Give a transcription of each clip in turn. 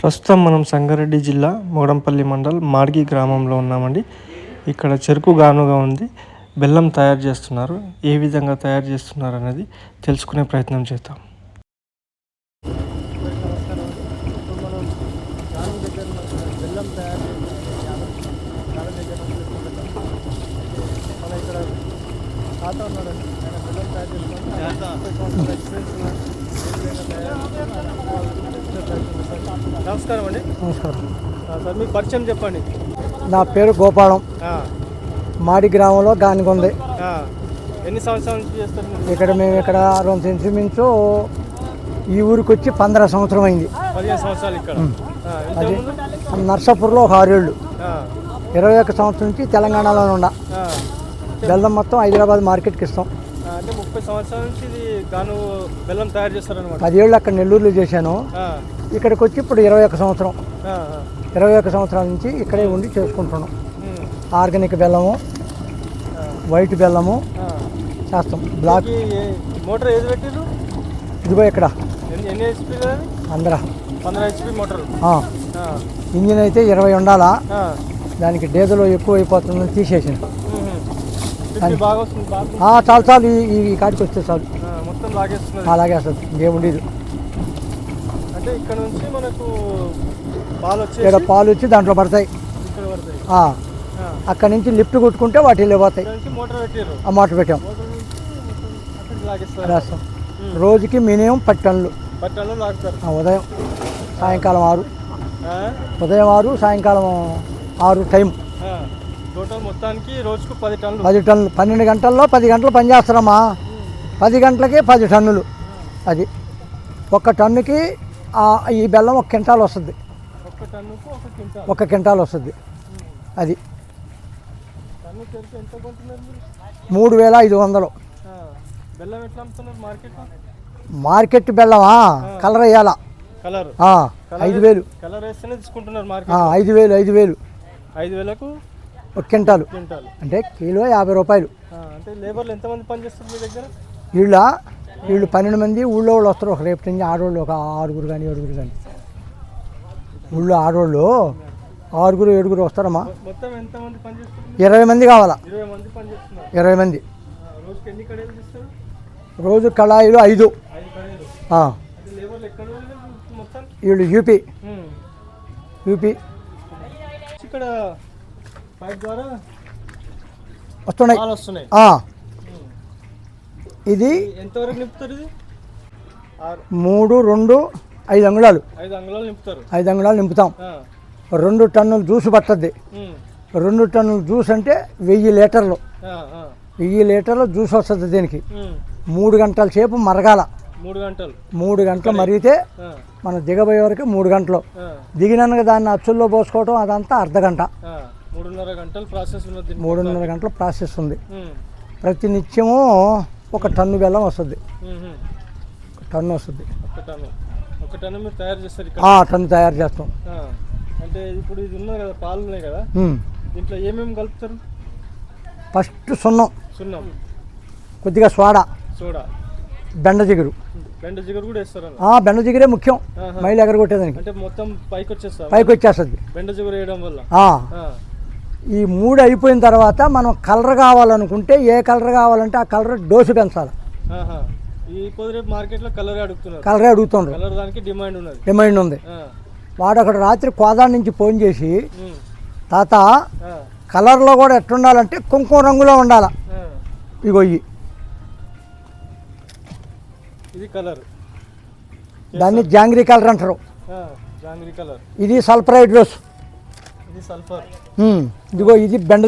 ప్రస్తుతం మనం సంగారెడ్డి జిల్లా మొగడంపల్లి మండల్ మాడ్గి గ్రామంలో ఉన్నామండి. ఇక్కడ చెరుకు గానుగా ఉంది. బెల్లం తయారు చేస్తున్నారు. ఏ విధంగా తయారు చేస్తున్నారు అనేది తెలుసుకునే ప్రయత్నం చేద్దాం. బెల్లం తయారు ఇక్కడ తాత ఉన్నాడండి ఆయన బెల్లం తయారు నమస్కారం అండి. నమస్కారం. సార్ మీ పరిచయం చెప్పండి. నా పేరు గోపాలం. మాడి గ్రామంలో గానికొంది ఆ. ఎన్ని సంవత్సరాల నుంచి చేస్తారు ఇక్కడ మేము ఇక్కడ రెండు ఇంచుమించు ఈ ఊరికి వచ్చి పంద్ర సంవత్సరం అయింది. సంవత్సరాలు ఇక్కడ. అది? నర్సాపూర్లో ఒక ఆరేళ్ళు. ఇరవై ఒక్క సంవత్సరం నుంచి తెలంగాణలో ఉండ ఆ. బెల్లం మొత్తం హైదరాబాద్ మార్కెట్కి ఇస్తాం. అంటే ముప్పై సంవత్సరాల నుంచి ఇది గాను బెల్లం తయారు చేస్తారనమాట పదేళ్ళు అక్కడ నెల్లూరులో చేశాను. ఇక్కడికి వచ్చి ఇప్పుడు ఇరవై ఒక్క సంవత్సరం. ఇరవై ఒక్క సంవత్సరాల నుంచి ఇక్కడే ఉండి చేసుకుంటున్నాం ఆర్గానిక్ బెల్లము వైట్ బెల్లము చేస్తాం బ్లాక్. మోటార్ ఏది పెట్టిరు ఇదిగో ఇక్కడ. ఎన్ని ఎన్ని హెచ్పి అందర పంద్రహ హెచ్పి మోటార్. ఇంజిన్ అయితే ఇరవై ఉండాలా? దానికి డీజిల్ ఎక్కువ అయిపోతుందని తీసేసాను బాగా వస్తుంది బాగా ఆ, చాలు చాలు ఈ కాడికి వస్తే చాలు. మొత్తం అలాగే అసలు ఇంకేముండేది అంటే ఇక్కడ నుంచి మనకు పాలు వచ్చేసి ఇక్కడ పాలు వచ్చి దాంట్లో పడతాయి. అక్కడి నుంచి లిఫ్ట్ కొట్టుకుంటే వాటి వెళ్ళిపోతాయి ఆ మోటార్ పెట్టాం. రోజుకి మినిమం పది టన్నులు. ఆ, ఉదయం సాయంకాలం ఆరు? ఉదయం ఆరు సాయంకాలం ఆరు టైం. టోటల్ మొత్తానికి రోజుకు పది టన్నులు. పది టన్నులు. పన్నెండు గంటల్లో పది గంటలు పనిచేస్తారమ్మా పది గంటలకి పది టన్నులు. అది. ఒక టన్నుకి ఈ బెల్లం ఒక క్వింటాల్ వస్తుంది. టన్నుకు ఒక క్వింటాల్. ఒక క్వింటాల్ వస్తుంది. అది. మూడు వేల ఐదు వందలు. ఆ. బెల్లం ఎట్లా అమ్ముతున్నారు మార్కెట్లో? మార్కెట్ బెల్లమా? కలర్ వేయాలా? కలర్. ఐదు వేలు. కలర్ వేస్తేనే తీసుకుంటున్నారు ఆ, మార్కెట్ ఐదు వేలు ఐదు వేలు. ఐదు వేలకు ఒక క్వింటాలు. అంటే కిలో యాభై రూపాయలు. ఆ, అంటే లేబర్లు ఎంతమంది పనిచేస్తారు మీ దగ్గర? వీళ్ళ వీళ్ళు పన్నెండు మంది ఊళ్ళో వాళ్ళు వస్తారు ఒక రేపు నుంచి ఆడవాళ్ళు ఒక ఆరుగురు కానీ ఏడుగురు కానీ. ఊళ్ళో ఆడవాళ్ళు ఆరుగురు ఏడుగురు వస్తారమ్మా. ఇరవై మంది కావాలా? ఇరవై మంది రోజు కళాయిలు ఐదు. వాళ్ళు యూపీ. యూపీ. ఇక్కడ పైప్ ద్వారా వస్తున్నాయి. ఆ, ఇది ఎంతవరకు నింపుతారు ఇది? ఆరు. మూడు రెండు ఐదు అంగుళాలు. ఐదు అంగుళాలు నింపుతారు. ఐదు అంగుళాలు నింపుతాం. రెండు టన్నులు జ్యూస్ పట్టద్ది. ఉమ్. రెండు టన్నుల జ్యూస్ అంటే వెయ్యి లీటర్లు. వెయ్యి లీటర్లు జ్యూస్ వస్తుంది దీనికి. ఉమ్. మూడు గంటల సేపు మరగాల. మూడు గంటలు. మూడు గంటలు మరిగితే మనం దిగబోయే వరకు మూడు గంటలు. దిగినాక దాన్ని అచ్చుల్లో పోసుకోవడం అదంతా అర్ధ గంట. మూడున్నర గంటలు ప్రాసెస్ ఉన్నది. మూడున్నర గంటల ప్రాసెస్ ఉంది. ప్రతి నిత్యము ఒక టన్ను బెల్లం వస్తుంది. ఒక టన్ను వస్తుంది. ఒక టన్ను. ఒక టన్ను మీరు తయారు చేస్తారు టన్ను తయారు చేస్తాం. అంటే ఇప్పుడు ఇది ఉన్నది కదా పాలు ఉన్నాయి కదా. దీంట్లో ఏమేమి కలుపుతారు? ఫస్ట్ సున్నం. సున్నం. కొద్దిగా సోడా. సోడా. బెండ జిగురు. బెండ జిగురు కూడా వేస్తారు? బెండ జిగురే ముఖ్యం. మైలు ఎగరగొట్టేదానికి. అంటే మొత్తం పైకి వచ్చేస్తారు పైకి వచ్చేస్తుంది బెండ జిగురు వేయడం వల్ల. ఈ మూడు అయిపోయిన తర్వాత మనం కలర్ కావాలనుకుంటే ఏ కలర్ కావాలంటే ఆ కలర్ డోసు పెంచాలి. మార్కెట్లో కలర్ అడుగుతున్నారు. కలరే దానికి డిమాండ్ ఉంది. వాడు అక్కడ రాత్రి కోదాడ నుంచి ఫోన్ చేసి. తాత. కలర్లో కూడా ఎట్టుండాలంటే కుంకుమ రంగులో ఉండాలి. ఇగో ఇది కలర్. దాన్ని జాంగ్రీ కలర్ అంటారు. ఇది సల్ఫరైడ్ రోస్ ఇది సల్ఫర్. ఇదిగో ఇది బెండ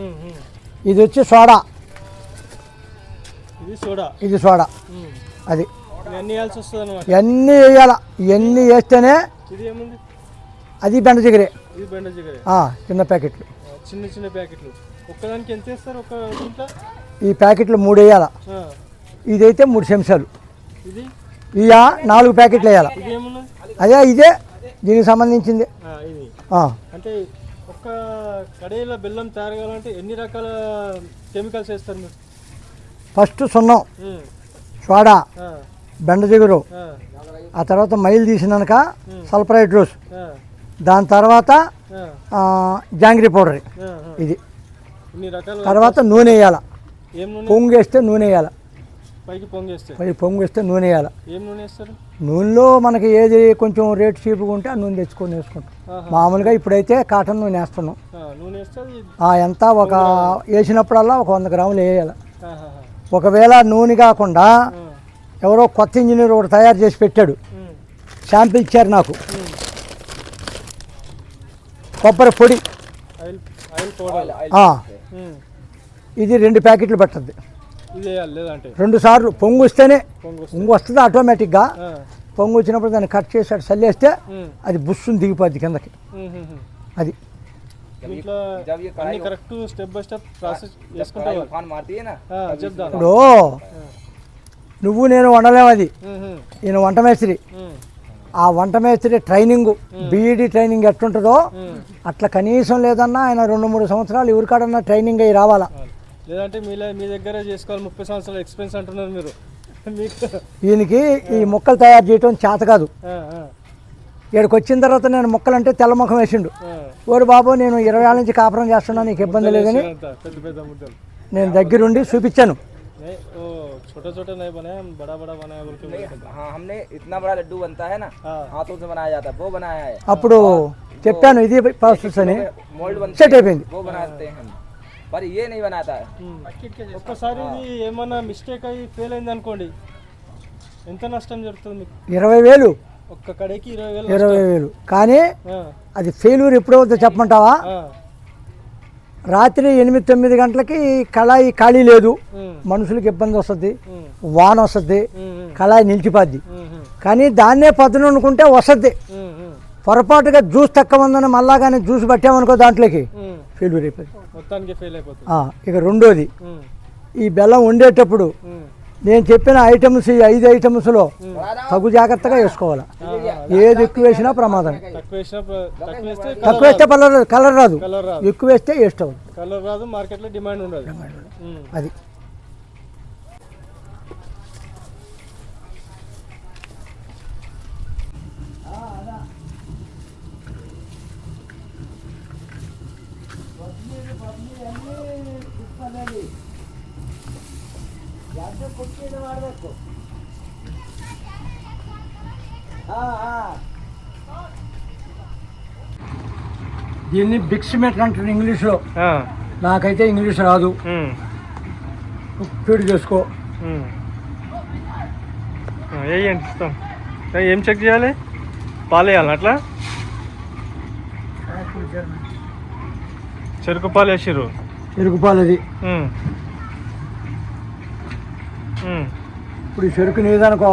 ఉమ్. ఇది వచ్చి సోడా. ఇది సోడా. ఇది సోడా. అది. ఇవన్నీ వేయాల? ఇవన్నీ వేస్తేనే అది బెండ ఆ, చిన్న ప్యాకెట్లు. చిన్న చిన్న ప్యాకెట్లు. ఒక్కదానికి ఎంత వేస్తారు? ఒక ఈ ప్యాకెట్లు మూడు వేయాల. ఇదైతే మూడు చెంచాలు. ఇక నాలుగు ప్యాకెట్లు వేయాల? అదే ఇదే దీనికి సంబంధించింది. అంటే ఒక్క కడాయిలో బెల్లం తయారు కావాలంటే ఎన్ని రకాల కెమికల్స్ వేస్తారు మీరు? ఫస్ట్ సున్నం. సోడా ఆ, బెండ జిగురు ఆ. తర్వాత మైల్ తీసినాక సల్ఫర్ హైడ్రోస్ ఆ, దాని తర్వాత జాంగ్రీ పౌడర్. ఇది. తర్వాత నూనె వేయాల. పొంగు వేస్తే నూనె వేయాల. పైకి పొంగేస్తే పై పొంగు వేస్తే నూనె వేయాల. ఏం నూనె వేస్తారు? నూనెలో మనకి ఏది కొంచెం రేట్ చీప్గా ఉంటే ఆ నూనె తెచ్చుకొని వేసుకుంటాం. మామూలుగా ఇప్పుడైతే కాటన్ నూనె వేస్తున్నాం. నూనె వేస్తే ఎంత ఒక వేసినప్పుడల్లా ఒక వంద గ్రాములు వేయాలి. ఒకవేళ నూనె కాకుండా ఎవరో కొత్త ఇంజనీర్ ఒకటి తయారు చేసి పెట్టాడు. శాంపిల్ ఇచ్చారు నాకు. కొబ్బరి పొడి. ఇది రెండు ప్యాకెట్లు పట్టద్ది. రెండు సార్లు పొంగు వస్తేనే పొంగు వస్తుంది ఆటోమేటిక్గా పొంగు వచ్చినప్పుడు దాన్ని కట్ చేసి చల్లేస్తే అది బుస్సుని దిగిపోద్ది కిందకి. అది. ఇప్పుడు నువ్వు నేను వండలేము అది. నేను వంట మేస్త్రి. ఆ వంట మేస్త్రి ట్రైనింగ్ బీఈడి ట్రైనింగ్ ఎట్లుంటుందో అట్లా కనీసం లేదన్నా ఆయన రెండు మూడు సంవత్సరాలు ఎవరికాడన్నా ట్రైనింగ్ అయ్యి రావాలా. లేదంటే మీలే మీ దగ్గరే చేసుకోవాలి ముప్పై సంవత్సరాల ఎక్స్పీరియన్స్ అంటున్నారు మీరు మీకు ఈయనకి ఈ మొక్కలు తయారు చేయటం చేత కాదు ఆ, ఆ, ఇక్కడికి వచ్చిన తర్వాత నేను మొక్కలంటే తెల్ల ముఖం వేసిండు ఆ. ఓరి బాబు నేను ఇరవై ఏళ్ళ నుంచి కాపురం చేస్తున్నా నీకు ఇబ్బంది లేదని అంతా పెద్ద పెద్ద ముద్దలు నేను దగ్గరుండి చూపించాను नहीं वो छोटा छोटा नहीं बनाया हम बड़ा बड़ा बनाया बोल के बोलते थे। हाँ हमने इतना बड़ा लड्डू बनता है ना हाँ हाथों से बनाया जाता है वो बनाया है అప్పుడు చెప్పాను ఇది ప్రాసెస్ అని मोल्ड बनते సెట్ అయిపోయింది మరి ఏనివనాథ ఒక్కసారి ఏమన్నా మిస్టేక్ అయ్యి ఫెయిల్ అయింది అనుకోండి. ఎంత నష్టం జరుగుతుంది ఇరవై వేలు. ఒక్క కడకి ఇరవై వేలు ఇరవై వేలు. కానీ అది ఫెయిల్యూర్ ఎప్పుడవుతుందో చెప్పమంటావా? రాత్రి ఎనిమిది తొమ్మిది గంటలకి కళాయి ఖాళీ లేదు. మనుషులకు ఇబ్బంది వస్తుంది. వాన వస్తుంది. కళాయి నిలిచిపోద్ది. కానీ దాన్నే పదును అనుకుంటే వస్తుంది. పొరపాటుగా జ్యూస్ తక్కువ ఉందని మళ్ళా కానీ జ్యూస్ పట్టామనుకో దాంట్లోకి ఫెయిల్ అయిపోతుంది. ఆ, ఇక రెండోది ఈ బెల్లం వండేటప్పుడు నేను చెప్పిన ఐటమ్స్ ఈ ఐదు ఐటమ్స్లో తగు జాగ్రత్తగా వేసుకోవాలి. ఏది ఎక్కువ వేసినా ప్రమాదం. తక్కువ వేస్తే కలర్ రాదు. కలర్ రాదు. ఎక్కువ వేస్తే వేస్ట్ అవుతుంది. కలర్ రాదు మార్కెట్లో డిమాండ్ ఉండదు. దీన్ని బిక్స్ మెట్ అంటారు ఇంగ్లీష్లో నాకైతే ఇంగ్లీష్ రాదు. ఫీడ్ చేసుకో. వేయండి ఇస్తాం ఏ, చెక్ చేయాలి? పాలు వేయాలి అట్లా? చెరుకు పాలు వేసిర్రు. చెరుకుపాలు అది ఇప్పుడు ఈ చెరుకు నీదనుకో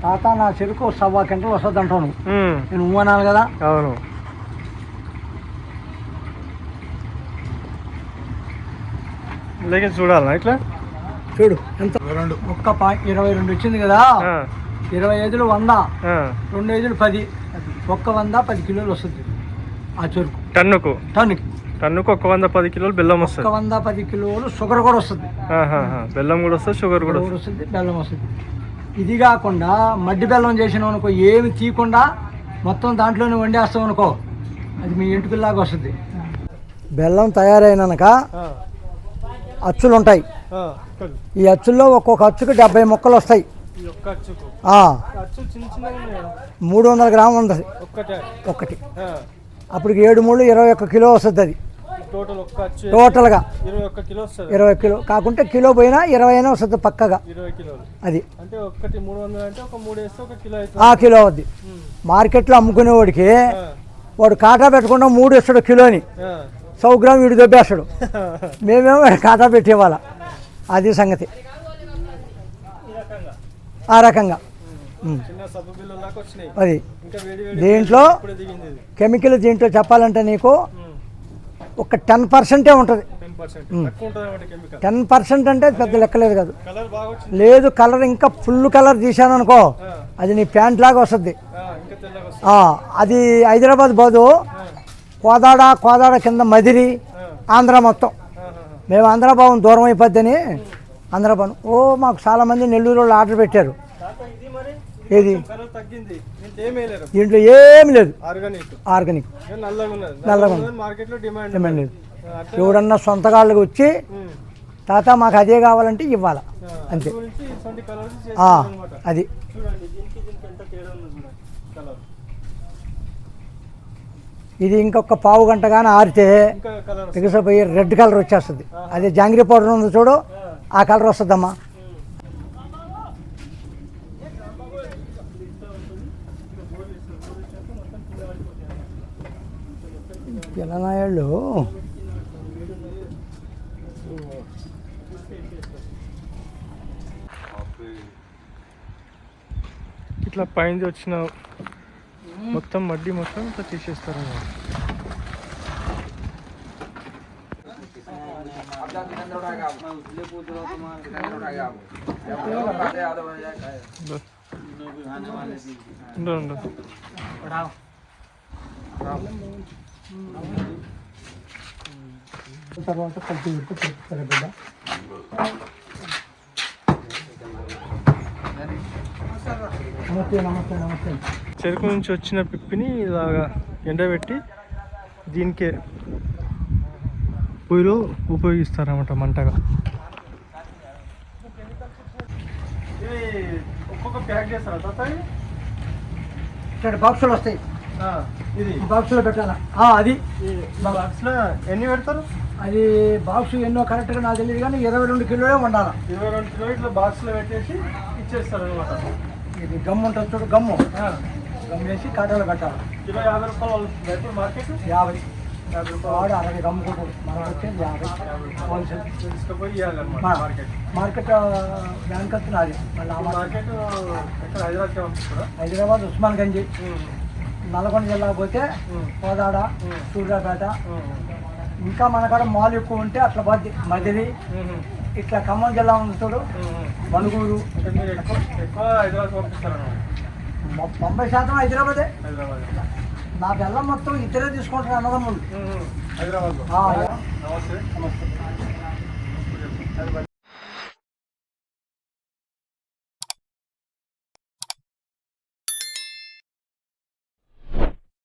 తాత నా చెరుకు సవ్వా గంటలు వస్తుంది అంటాను. నేను అనాలి కదా. అవును. లేక చూడాలా ఇట్లా? చూడు ఎంత? రెండు. ఒక్క పా ఇరవై రెండు వచ్చింది కదా. ఇరవై ఐదులు వంద. రెండు ఐదులు పది. ఒక్క వంద పది కిలోలు వస్తుంది ఆ చెరుకు. టన్నుకు? టన్నుకి. టన్నుకు ఒక వంద పది కిలోలు బెల్లం వస్తుంది. వంద పది కిలోలు షుగర్ కూడా వస్తుంది. బెల్లం కూడా వస్తుంది షుగర్ కూడా వస్తుంది. బెల్లం వస్తుంది. ఇది కాకుండా మడ్డి బెల్లం చేసినాం అనుకో ఏమి తీయకుండా మొత్తం దాంట్లోనే వండేస్తాం అనుకో అది మీ ఇంటికిలాగా వస్తుంది. బెల్లం తయారైనాక అచ్చులు ఉంటాయి. ఈ అచ్చుల్లో ఒక్కొక్క అచ్చుకి డెబ్బై మొక్కలు వస్తాయి. మూడు వందల గ్రాములు ఉంటుంది. ఆ, అప్పుడు ఏడు మూడు ఇరవై ఒక్క కిలో వస్తుంది అది. టోటల్గా ఇరవై కిలో వస్తుంది. ఇరవై కిలో. కాకుంటే కిలో పోయినా ఇరవై అయినా వస్తుంది పక్కగా. అది. ఆ కిలో అవుద్ది. మార్కెట్లో అమ్ముకునేవాడికి వాడు కాటా పెట్టకుండా మూడు ఇస్తాడు కిలోని. సౌ గ్రామ్ వీడు దొబ్బేస్తాడు. మేమేమో కాటా పెట్టేవాళ్ళ. అది సంగతి. ఆ రకంగా. అది. దీంట్లో? కెమికల్ దీంట్లో చెప్పాలంటే నీకు ఒక టెన్ పర్సెంటే ఉంటుంది. Ten percent. అంటే పెద్ద లెక్కలేదు కాదు. లేదు కలర్ ఇంకా ఫుల్ కలర్ తీశాను అనుకో అది నీ ప్యాంట్ లాగా వస్తుంది. అది హైదరాబాద్ ఆ, కోదాడ కోదాడ కింద మదిరి ఆంధ్ర మొత్తం. మేము ఆంధ్రభావం దూరం అయిపోద్దని ఆంధ్రభవన్ ఓ మాకు చాలా మంది నెల్లూరు వాళ్ళు ఆర్డర్ పెట్టారు. ఏది? దీంట్లో ఏమీ లేదు. ఆర్గానిక్ నల్లగా. మార్కెట్లో డిమాండ్ లేదు. ఎవడన్నా సొంతగాళ్ళకి వచ్చి తాత మాకు అదే కావాలంటే ఇవ్వాలా? అంతే. అది. ఇది ఇంకొక పావు గంట కానీ ఆరితే ఎగసపోయి రెడ్ కలర్ వచ్చేస్తుంది. అదే జాంగ్రీ పౌడర్ ఉంది చూడు. ఆ కలర్ వస్తుందమ్మా. పిల్లనాయాళ్ళు ఇట్లా పైన వచ్చిన మొత్తం మడ్డి మొత్తం ఇట్లా తీసేస్తారు ఉండదు తర్వాత పది వరకు పెట్టుతారు బిడ్డ. నమస్తే నమస్తే నమస్తే. చెరుకు నుంచి వచ్చిన పిప్పిని ఇలాగా ఎండబెట్టి దీనికే పొయ్యిలో ఉపయోగిస్తారన్నమాట మంటగా. ఒక్కొక్క ప్యాక్ చేస్తారా ఇక్కడ బాక్సులు వస్తాయి. ఇది. ఈ బాక్సులో పెట్టాలా? అది. ఈ బాక్స్లో ఎన్ని పెడతారు? అది బాక్స్ ఎన్నో కరెక్ట్గా నాకు తెలియదు కానీ ఇరవై రెండు కిలోలే ఉండాలి. ఇరవై రెండు కిలో ఇట్లా బాక్స్లో పెట్టేసి ఇచ్చేస్తారు అనమాట ఇది గమ్ము ఉంటుంది చూడు గమ్ము. గమ్ము వేసి కాటలో పెట్టాలి కిలో యాభై రూపాయలు వాళ్ళు రైతు మార్కెట్ యాభై. యాభై రూపాయలు. వాడు అరవై గమ్ముకుంటాడు. మనకు వచ్చేది యాభై. హోల్సేల్ తీసుకుపోయి ఇవ్వాలన్నమాట మా- మార్కెట్ మార్కెట్ బ్యాంక్ వస్తుంది అది మళ్ళీ మార్కెట్ ఎక్కడ పంపిస్తారా హైదరాబాద్ ఉస్మాన్ గంజి. నల్గొండ జిల్లాకు పోతే కోదాడ సూర్యాపేట. ఇంకా మన కాడ మాల్ ఎక్కువ ఉంటే అట్లా పోద్ది మదిలి ఇట్లా ఖమ్మం జిల్లా మనుగూరు హైదరాబాద్ పంపిస్తారన్నమాట. మొ- తొంభై శాతం హైదరాబాదే. హైదరాబాద్. నా బెల్లం మొత్తం ఇద్దరే తీసుకుంటారు అన్నదమ్ములు. హైదరాబాద్లో. ఆ, నమస్తే.